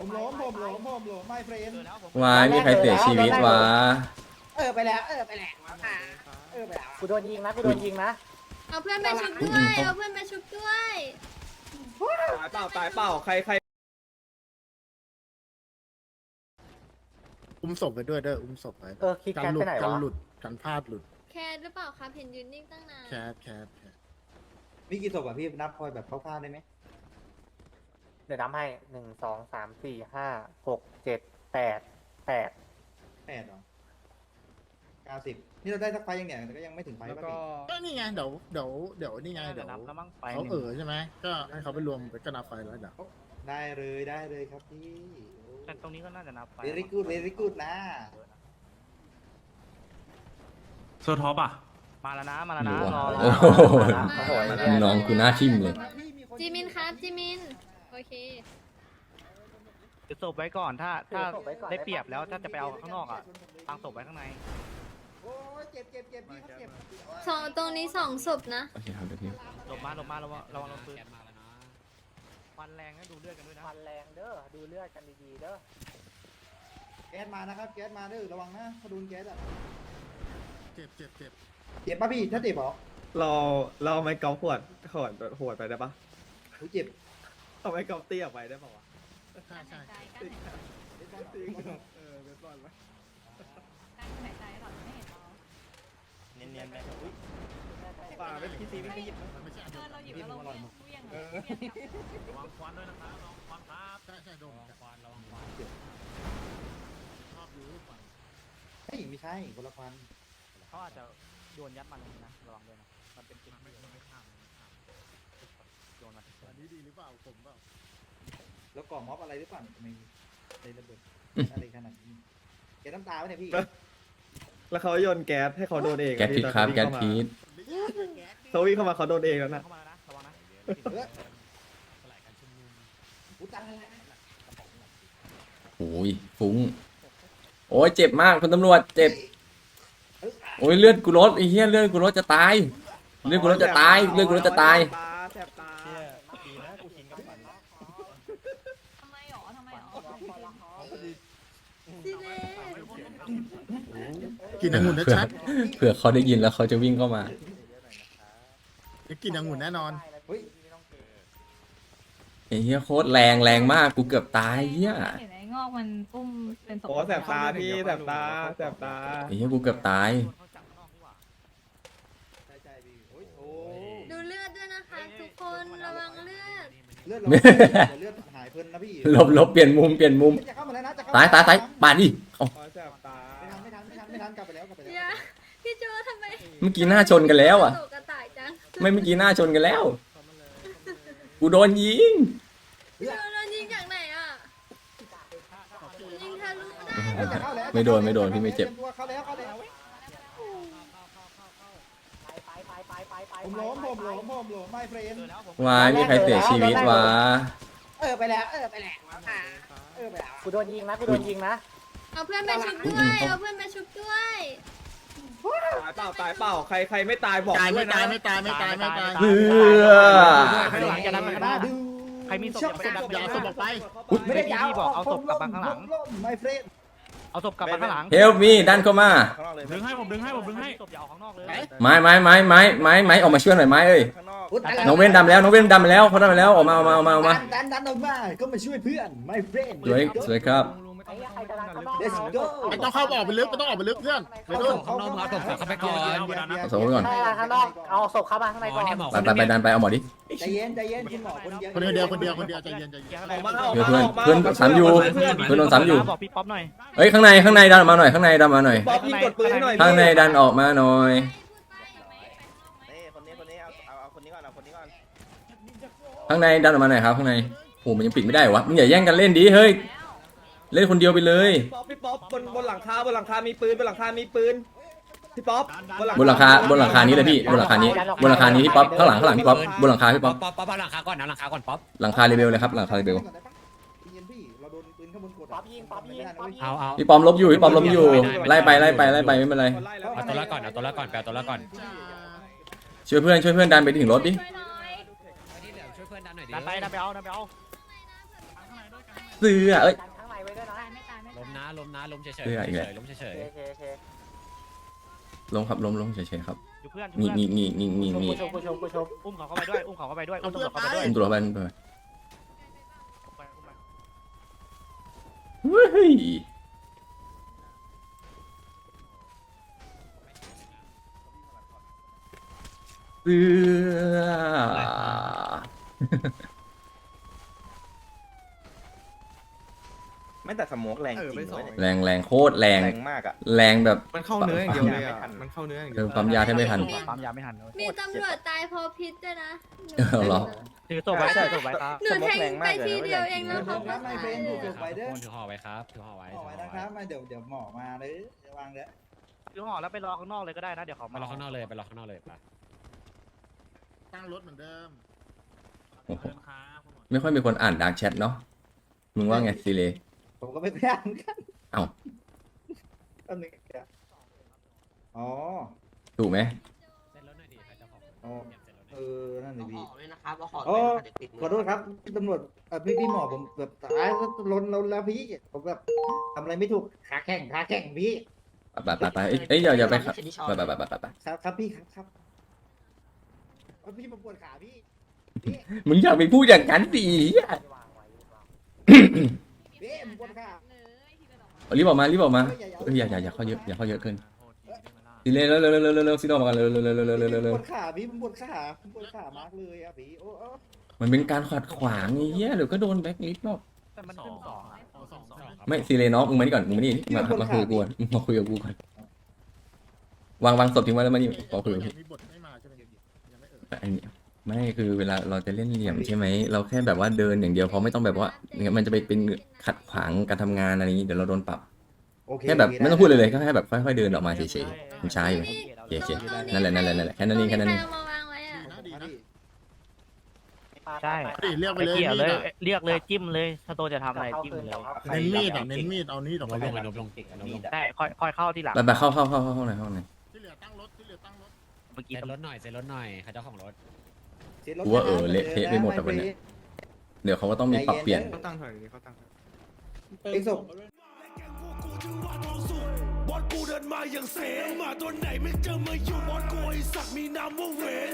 ผมล้มผมล้มผมล้มไม่เฟรนวายมีใครเสียชีวิตวะเออไปแล้วเออไปแล้วอะเออไปแล้วกูโดนยิงนะกูโดนยิงนะเอาเพื่อนไปชุบด้วยเอาเพื่อนไปชุบด้วยตายเปล่าตายเปล่าใครใครอุ้มศพไปด้วยเด้ออุ้มศพไปเออคิดกักันหลุไปดไหนกันวะหลุดกันพลาดหลุด แคร์หรือเปล่าครับเห็นยืนนิ่งตั้งนานแคบแคบแคบมีกี่ศพอะพี่นับพอยแบบคร่าวๆได้ไหม เดี๋ยวนับให้หนึ่งสองสามสี่ห้าหกเจ็ดแปดแปดแปดเหรอเก้าสิบนี่เราได้สักไฟยังเนี่ยแต่ก็ยังไม่ถึงไฟแล้วป่ะก็ พี่ก็นี่ไงเดี๋ยวเดี๋ยวเดี๋ยวนี่ไงเดี๋ยวเขาเออใช่ไหมก็ให้เขาไปรวมไปก็นับไฟแล้วเดี๋ยวได้เลยได้เลยครับพี่แต่ตรงนี้ก็น่าจะนับไปเวริกูดเวริกูดนะโซท็อปอะ มาแล้วนะมาแล้วนะอยู่รออะรโอ้อโหโอ้โห น้องกูหน้าทิ่มเลย จิมินครับจิมิน โอเค จะศพไว้ก่อนถ้าถ้าได้เปรียบแล้วถ้าจะไปเอาข้างนอกอะตั้งศพไว้ข้างใน โอ้ยเจ็บเจ็บเจ็บพี่ครับเจ็บสองตรงนี้สองศพนะ โอเคครับเดี๋ยวพี่หลบมาหลบมาระวังระวังลงปืนควันแรงนะดูเลือดกันด้วยนะฟันแรงเด้อ ดูเลือดกันดีๆเด้อ แก๊สมานะครับ แก๊สมาเด้อระวังนะเขาโดนแก๊สอะเจ็บเจ็บเจ็บเจ็บป่ะพี่ถ้าเจ็บเหรอเราเราเอาไม้กอล์ฟขวดขวดขวดไปได้ปะผมเจ็บ เอาไม้กอล์ฟเตี้ยไปได้ปะวะใช่ใช่เออเบสบอลไหมเนียนๆไปป่าไม่พี่ซีไม่ขยิบมันไม่ใช่อันเดียวกันพี่มึงอร่อยมั้งระวังควันด้วยนะครับระวังควันครับใช่ใช่โดนเหมือนกันควันระวังควันชอบรู้ฝันเฮ้ยไม่ใช่คนละควันเขาอาจจะโยนยัดมันตรงนี้นะระวังด้วยนะมันเป็นจุดที่โยนมา อันนี้ดีห รือเปล่าผมเปล่าแล้วก่อม็อบอะไรหรือเปล่าไม่ในระเบิดอะไรขนาดนี้แกน้ำตาไหมเนี่ยพี่ แล้วเขาโยนแก๊สให้เขาโดนเองแก๊สพิษครับแก๊สพิษเขาวิ่งเข้ามาเขาโดนเองแล้วนะเข้ามาแล้วนะระวังนะกูตายแล้วโอ้ยฟุ้ง โอ้ยเจ็บมากคุณตำรวจเจ็บ โอ้ยเลือดกูลดไอ้เหี้ยเลือดกูลดจะตาย เลือดกูลดจะตาย เลือดกูลดจะตาย ตาแสบตา ดีนะกูชินกับมัน ทำไมหรอทำไมหรอจิเล่ กินองุ่นนะเผื่อชัดเผื่อเขาได้ยินแล้วเขาจะวิ่งเข้ามากินองุ่นแน่นอนเฮ้ยไอ้เหี้ยโคตรแรงแรงมากกูเกือบตายเหี้ยเห็นไอ้งอกมันอุ้มเป็นศพโอ้แสบตาพี่แสบตาแสบตาไอ้เหี้ยกูเกือบตายเขาจับข้างนอกดีกว่าใช่ใช่พี่โอ้ยโอ้ดูเลือดด้วยนะคะทุกคนระวังเลือดเลือดเราเดี๋ยวเลือดหายเพลินนะพี่หลบหลบเปลี่ยนมุมเปลี่ยนมุมจะเข้ามาแล้วนะจะเข้าตายตายตายปาดดิเอ้าโอ้แสบตา เมื่อกี้หน้าชนกันแล้วอะตกกระต่ายจังไม่เมื่อกี้หน้าชนกันแล้ว กูโดนยิงพี่โจโดนยิงจากไหนอะยิงทะลุได้เฮ้ยจะเข้าแล้วไม่โดนไม่โดนพี่ไม่เจ็บตัวเข้าแล้วเข้าแล้วไปไปไปไปไปผมล้มผมล้มผมล้มไม่เฟรนเจอแล้วผมวายมีใครเสียชีวิตวะเออไปแล้วเออไปแล้วอะเออไปแล้วกูโดนยิงนะกูโดนยิงนะเอาเพื่อนไปชุบด้วย เอาเพื่อนไปชุบด้วยตายเปล่าตายเปล่าใครใครไม่ตายบอกตายด้ไม่วยนะตายไม่ตายไม่ตายไม่ตายเพื่อ ข้างหลังอย่าดันไปข้างหน้าดูใครมีศพอย่าไปดันอย่าเอาศพออกไปไม่ได้ยาวพี่บอกเอาศพกลับมาข้างหลัง ไม่เฟรนเอาศพกลับมาข้างหลังเฮลมีดันเข้ามาข้างนอกเลยดึงให้ผมดึงให้ผมดึงให้ศพอย่าเอาข้างนอกเลยไม้ไม้ไม้ไม้ไม้ไม้ออกมาช่วยหน่อยไม้เอ้ยข้างนอกน้องเว้นดำแล้วน้องเว้นดำไปแล้วเขาดำไปแล้วออกมาออกมาออกมาออกมาดันดันออกมาก็มาช่วยเพื่อนไม่เฟรนสวยสวยครับไอ้เหี้ยใครกำลัง ข้างนอกเดสโก้ไม่ต้องเข้าออกไปลึกไม่ต้องออกไปลึกเพื่อนไปนู่น เขามาตกเข้าไปก่อน เอาศพไว้ก่อนใช่ข้างนอกเอาศพเข้ามาข้างในก่อนไปไปไปดันไปเอาหมอดิใจเย็นใจเย็นคุณหมอคนเดียวคนเดียวคนเดียวคนเดียวใจเย็นใจเย็นออกมาออกเพื่อนมาเพื่อนกมาเพื่อนสามอยู่เพื่อนเพื่อนโดนสามอยู่บอกพี่ป๊อปหน่อยเฮ้ยข้างในข้างในดันออกมาหน่อยข้างในดันมาหน่อย ป๊อปยิงกดปืนให้หน่อยข้างในดันออกมาหน่อยนี่คนนี้คนนี้เอาเอาเอาคนนี้ก่อนเอาคนนี้ก่อนข้างในดันออกมาหน่อยครับข้างในโหมันยังปิดไม่ได้เหรอวะมึงอย่าแย่งกันเล่นดิเฮ้ย เล่นคนเดียวไปเลย ป๊อปพี่ป๊อปบนบนหลังคาบนหลังคามีปืนบนหลังคามีปืนพี่ป๊อปบนหลังคาบนหลังคานี้เลยพี่บนหลังคานี้บนหลังคานี้พี่ป๊อปข้างหลังข้างหลังพี่ป๊อปบนหลังคาพี่ป๊อปป๊อปป๊อปหลังคาก่อนนะหลังคาก่อนป๊อปหลังคาเรเบลเลยครับหลังคาเรเบลเย็นพี่เราโดนปืนข้างบนกดป๊อปยิงป๊อปยิงป๊อปยิงเอาเอาพี่ปอมลบอยู่พี่ปอมลบอยู่ไล่ไปไล่ไปไล่ไปไม่เป็นไรเอาตัวละก่อนเอาตัวละก่อนแปลตัวละก่อนช่วยเพื่อนช่วยเพื่อนดันไปถึงรถดิช่วยหน่อยดันไปดันไปเอาดันไปเอารเสือเอ้ย นะล้มนะล้มเฉยๆเรื่อยอีกแล้ว ล้มเฉโอยเคโอเคลงครับลงลงเฉยๆครับอยู่เพื่อนอยู่มีเพื่อนมีมีมีมีมีกูชมกูชมกูชมอุ้มเขาเข้าไปด้วย อุ้มเขาเข้าไปด้วย อุ้มตำรวจเข้าไปด้วยอุ้มตัวไปอุ้มตัวไปอุ้มไปอุ้มไปเฮ้ยเสือ ไม่แต่สโมกแรงจริงเลยแรงแรงโคตรแรง แรงมากอะ แรงแบบ มันเข้าเนื้ออย่างเดียวเลยอะไม่ทันมันเข้าเนื้ออย่างเอเดียวอปั๊มยาแทบไม่ทัน ปั๊มยาไม่ทันเลยมีตำรวจตายเพราะพิษด้วยนะเออเหรอ ถือศพไว้ถือศพไว้ครับ หนูแทงไปทีเดียวเองนะคคะรับไม่เป็นถูกถูกไปเด้อ ถือห่อไว้ครับถือห่อไว้เอาไว้นะครับมาเดี๋ยวเดี๋ยวหมอมาเลยระวังเด้อถือห่อแล้วไปรอข้างนอกเลยก็ได้นะเดี๋ยวเขาไปมารอข้างนอกเลยไปรอข้างนอกเลยไปตั้งรถเหมือนเดิมโอ้โหเดินครับไม่ค่อยมีคนอ่านดาร์กแชทเนาะมึงว่าไงซีเล ผมก็ไม่พยายามกันเอ้าแป๊บนึงครับอ๋อ ถูกไหมเซ็นรถหน่อยดิใครจะขออ๋อเซ็นรถหเอน่อยอนั่นเลยพี่ไว้นะครับเอาขอโอ้ไว้นะครับเดี๋ยวติดมืขอโทษครับตำรวจเอ่อพี่พี่หมอผมแบบตายแล้วล้นล้นแล้วพี่ผมแบบทำอะไรไม่ถูกขาแข็งขาแข็งพี่ ไปไปไปเอ้ยเอ้ยอย่าอย่าไปครับไปไปไปไปไปไปครับครับพี่ครับครับเอาพี่ผมปวดขาพี่มึงอย่าไปพูดอย่างนั้นสิ รีบออกมารีบออกมาอย่าอย่าอย่าเข้าเยอะอย่าเข้าเยอะขึ้นสีเล่เร็วเร็วเร็วเร็วๆสีโนออมากันเร็วเร็วเร็วเร็วเร็วเร็วเร็วบนขาพี่บนขาบนขามากเลยอะพี่โอ้โอ้มันเป็นการขัดขวางเหี้ยเดี๋ยวก็โดนแบ็คลิสต์หรอกแต่มันเป็นสองอะสองสองไม่ซีเล่น้องมึงมานี่ก่อนมึงมานี่มามาคุยกับกูก่อนมึงมาคุยกับกูก่อนวางวางศพทิ้งไว้แล้วมานี่ขอคุยกับพี่ไอ้เนี่ย ไม่คือเวลาเราจะเล่นเหลี่ยมใช่ไหมเราแค่แบบว่าเดินอย่างเดียวเพราะไม่ต้องแบบว่าเนี่ยมันจะไปเป็นขัดขวางการทำงานอะไรอย่างนี้เดี๋ยวเราโดนปรับโอเคแค่แบบโเคไม่ต้องพูดเลยเลยก็แค่แบบค่อยๆเดินออกมาเฉยๆมันช้าอยู่โอโอเคโอเคโอเคนั่นแหละนั่นแหละนั่นแหละแค่นั้นเองแค่นั้นเองใครเอามาวางไว้อะนะดีนะใช่ดิเรียกไปไปเลยเกี่ยวมีเลยดอะเรียกเลยจิ้มเลย ถ้าโตจะทำอะไรเข้าจิ้มคืนเลยเข้าใครเน้นมีดอะเน้นมีดเอานี่ออกลมางเลยลงลงลงลงลงใช่ค่อยค่อยเข้าทีหลังไปไปเข้าเข้าเข้าเข้าเข้าไหนเข้าไหนที่เหลือตั้งรถที่เหลือตั้งรถเมื่อกี้เซ็นรถหน่อยเซ็นรถหน่อยใครเจ้าของรถเสียรถ กูว่าเออเละเทะไปหมดอะวันเนี้ยเดี๋ยวเขาก็ต้องมีปรับเปลี่ยน เขาตั้งเท่าไหร่เขาตั้งเท่าไหร่ไอ้ศพบอสกูเดินมาอย่างเสมาตัวไหนไม่เจอมาอยู่บอสกูไอสัตว์มีนามว่าเวน